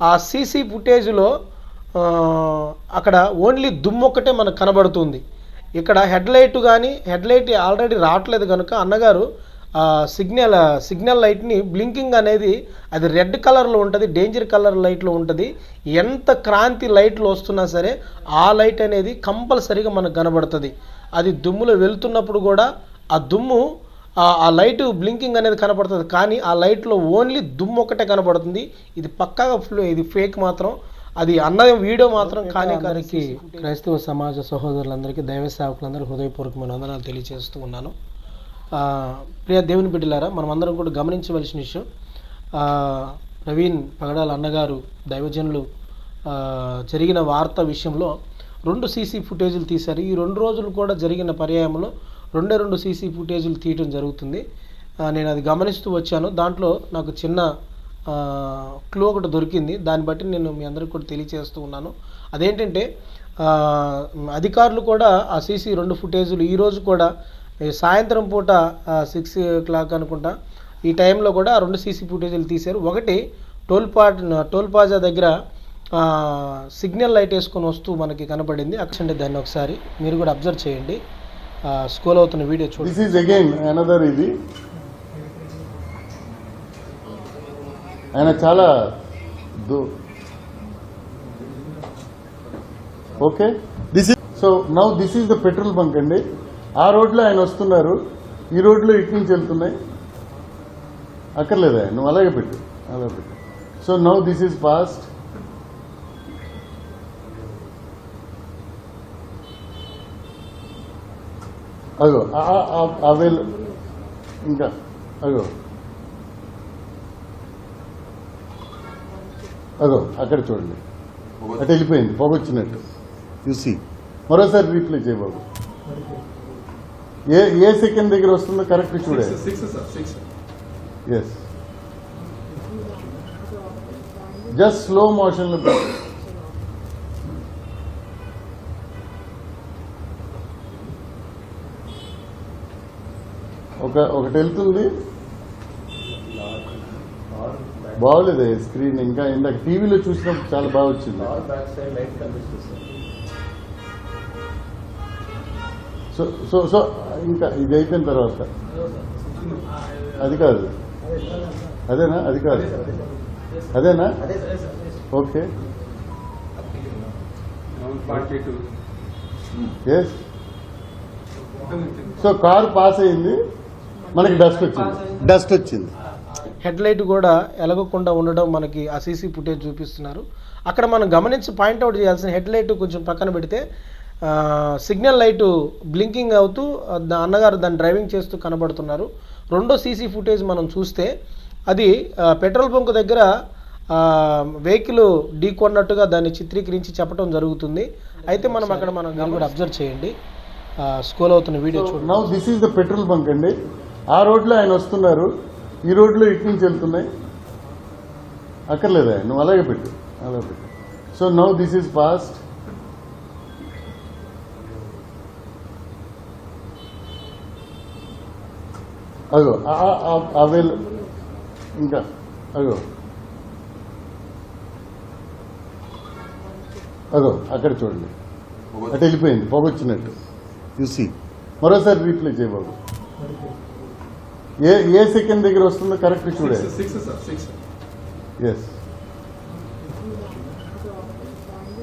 ఆ సీసీ ఫుటేజ్లో అక్కడ ఓన్లీ దుమ్ము ఒక్కటే మనకు కనబడుతుంది. ఇక్కడ హెడ్ లైట్ కానీ హెడ్ లైట్ ఆల్రెడీ రావట్లేదు కనుక అన్నగారు ఆ, సిగ్నల్ సిగ్నల్ లైట్ని బ్లింకింగ్ అనేది అది రెడ్ కలర్లో ఉంటుంది డేంజర్ కలర్ లైట్లో ఉంటుంది. ఎంత క్రాంతి లైట్లు వస్తున్నా సరే ఆ లైట్ అనేది కంపల్సరీగా మనకు కనబడుతుంది. అది దుమ్ములో వెళ్తున్నప్పుడు కూడా ఆ దుమ్ము ఆ- లైట్ బ్లింకింగ్ అనేది కనబడుతుంది కానీ ఆ లైట్లో ఓన్లీ దుమ్ము ఒకటే కనబడుతుంది ఇది పక్కాగా ఫుల్ ఇది ఫేక్ మాత్రం. అది అన్న వీడియో మాత్రం కానీ గారికి క్రైస్తవ సమాజ సహోదరులందరికీ దైవ సేవకులందరికీ హృదయపూర్వకమైన వందనాలు తెలియజేస్తూ ఉన్నాను. ప్రియ దేవుని బిడ్డలారా మనం అందరం కూడా గమనించవలసిన విషయం ప్రవీణ్ పగడాల అన్నగారు దైవజనులు జరిగిన వార్త విషయంలో రెండు సీసీ ఫుటేజీలు తీశారు. ఈ రెండు రోజులు కూడా జరిగిన పర్యాయంలో రెండే రెండు సీసీ ఫుటేజీలు తీయటం జరుగుతుంది. నేను అది గమనిస్తూ వచ్చాను. దాంట్లో నాకు చిన్న క్లూ ఒకటి దొరికింది. దాన్ని బట్టి నేను మీ అందరికి కూడా తెలియజేస్తూ ఉన్నాను. అదేంటంటే అధికారులు కూడా ఆ సీసీ రెండు ఫుటేజీలు ఈరోజు కూడా సాయంత్రం పూట సిక్స్ క్లాక్ అనుకుంటా ఈ టైంలో కూడా ఆ రెండు సీసీ ఫుటేజీలు తీశారు. ఒకటి టోల్ పా టోల్ ప్లాజా దగ్గర సిగ్నల్ లైట్ వేసుకొని వస్తూ మనకి కనపడింది. అక్షండి దాన్ని ఒకసారి మీరు కూడా అబ్జర్వ్ చేయండి. స్కూల్ అవుతున్న వీడియో చూడండి. దిస్ ఈజ్ అగైన్ అనదర్ ఇది. ఆయన చాలా okay. This is so now this is the petrol bunk అండి. ఆ రోడ్లో ఆయన వస్తున్నారు. ఈ రోడ్లో ఇటు నుంచి వెళ్తున్నాయి. అక్కర్లేదా? నువ్వు అలాగే పెట్టు అలాగే పెట్టు. So now this is fast అగో ఆ- ఆ- ఆ- ఆ వేలు ఇంకా అగో. అగో అక్కడ చూడండి. అటు వెళ్ళిపోయింది పొగొచ్చినట్టు చూసి మరోసారి రీప్లే చేయ బాబు. ఏ ఏ సెకండ్ దగ్గర వస్తుందో కరెక్ట్ చూడే. ఎస్ జస్ట్ స్లో మోషన్లో ఒక ఒకటి వెళ్తుంది బాగోలేదు స్క్రీన్ ఇంకా ఇందాక టీవీలో చూసినప్పుడు చాలా బాగా వచ్చింది. సో సో సో ఇంకా ఇది అయిపోయిన తర్వాత. అది కాదు. అదేనా? అది కాదు. అదేనా? ఓకే. సో కారు పాస్ అయింది. మనకి డస్ట్ వచ్చింది. డస్ట్ వచ్చింది. హెడ్ లైట్ కూడా ఎలగకుండా ఉండడం మనకి ఆ సీసీ ఫుటేజ్ చూపిస్తున్నారు. అక్కడ మనం గమనించి పాయింట్అవుట్ చేయాల్సిన హెడ్ లైట్ కొంచెం పక్కన పెడితే ఆ, సిగ్నల్ లైటు బ్లింకింగ్ అవుతూ అన్నగారు దాన్ని డ్రైవింగ్ చేస్తూ కనబడుతున్నారు. రెండో సీసీ ఫుటేజ్ మనం చూస్తే అది పెట్రోల్ బంక్ దగ్గర ఆ, వెహికల్ ఢీ కొన్నట్టుగా దాన్ని చిత్రీకరించి చెప్పడం జరుగుతుంది. అయితే మనం అక్కడ మనం కూడా అబ్జర్వ్ చేయండి. స్కూల్ అవుతున్న వీడియో చూడండి. Now this is the petrol bunk అండి. ఆ రోడ్లో ఆయన వస్తున్నారు. ఈ రోడ్లో ఇటు నుంచి వెళ్తున్నాయి. అక్కర్లేదా? నువ్వు అలాగే పెట్టు. అలాగే పెట్టు. So now this is fast అగో ఆ- ఇంకా అగో అగో అక్కడ చూడండి. అటు వెళ్ళిపోయింది పొగొచ్చినట్టు చూసి మరోసారి రీప్లే చేయ ఏ ఏ సెకండ్ దగ్గర వస్తుందో కరెక్ట్ చూడే ఎస్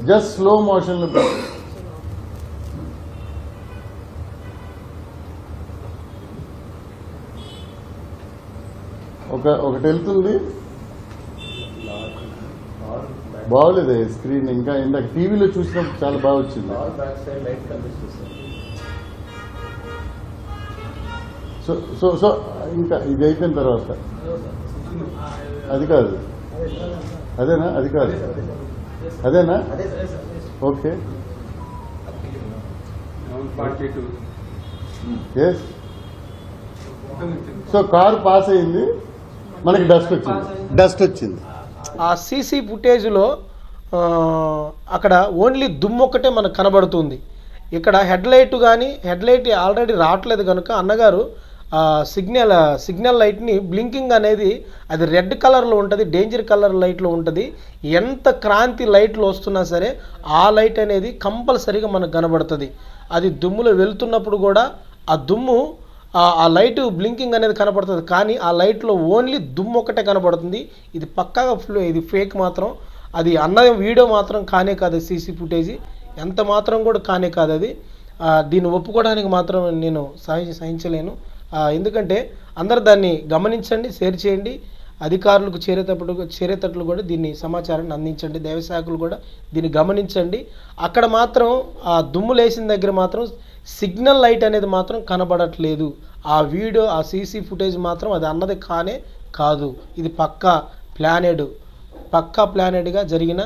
జస్ట్ స్లో మోషన్లో. ఒక ఒకటి వెళ్తుంది. బాగోలేదు స్క్రీన్ ఇంకా ఇందాక టీవీలో చూసినప్పుడు చాలా బాగా వచ్చింది. సో సో సో ఇంకా ఇది అయిపోయిన తర్వాత. అది కాదు. అదేనా? అది కాదు. అదేనా? Okay. Yes so car pass అయింది. మనకి డస్ట్ వచ్చింది. డస్ట్ వచ్చింది. ఆ సీసీ ఫుటేజ్లో ఆ, అక్కడ ఓన్లీ దుమ్ము ఒక్కటే మనకు కనబడుతుంది. ఇక్కడ హెడ్ లైట్ కానీ హెడ్ లైట్ ఆల్రెడీ రావట్లేదు కనుక అన్నగారు సిగ్నల్ సిగ్నల్ లైట్ని బ్లింకింగ్ అనేది అది రెడ్ కలర్లో ఉంటుంది డేంజర్ కలర్ లైట్లో ఉంటుంది. ఎంత క్రాంతి లైట్లు వస్తున్నా సరే ఆ లైట్ అనేది కంపల్సరీగా మనకు కనబడుతుంది. అది దుమ్ములో వెళ్తున్నప్పుడు కూడా ఆ దుమ్ము ఆ- లైట్ బ్లింకింగ్ అనేది కనబడుతుంది. కానీ ఆ లైట్లో ఓన్లీ దుమ్ము ఒకటే కనబడుతుంది. ఇది పక్కాగా ఫ్లో ఇది ఫేక్ మాత్రం. అది అన్న వీడియో మాత్రం కానే కాదు సీసీ ఫుటేజ్. ఎంత మాత్రం కూడా కానే కాదు అది. దీన్ని ఒప్పుకోవడానికి మాత్రం నేను సహి సహించలేను. ఎందుకంటే అందరు దాన్ని గమనించండి షేర్ చేయండి. అధికారులకు చేరేటప్పుడు చేరేటట్లు కూడా దీన్ని సమాచారాన్ని అందించండి. దేవశాఖలు కూడా దీన్ని గమనించండి. అక్కడ మాత్రం ఆ దుమ్ము లేసిన దగ్గర మాత్రం సిగ్నల్ లైట్ అనేది మాత్రం కనబడట్లేదు. ఆ వీడియో ఆ సీసీ ఫుటేజ్ మాత్రం అది అన్నది కానే కాదు. ఇది పక్కా ప్లానెడ్ పక్కా ప్లానెడ్గా జరిగిన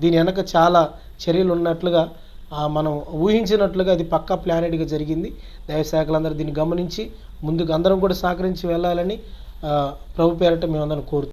దీని వెనక చాలా చర్యలు ఉన్నట్లుగా మనం ఊహించినట్లుగా అది పక్కా ప్లానెడ్గా జరిగింది. దైవశాఖలందరూ దీన్ని గమనించి ముందుకు అందరం కూడా సహకరించి వెళ్ళాలని ప్రభు పేరట మేమందరం కోరుతున్నాం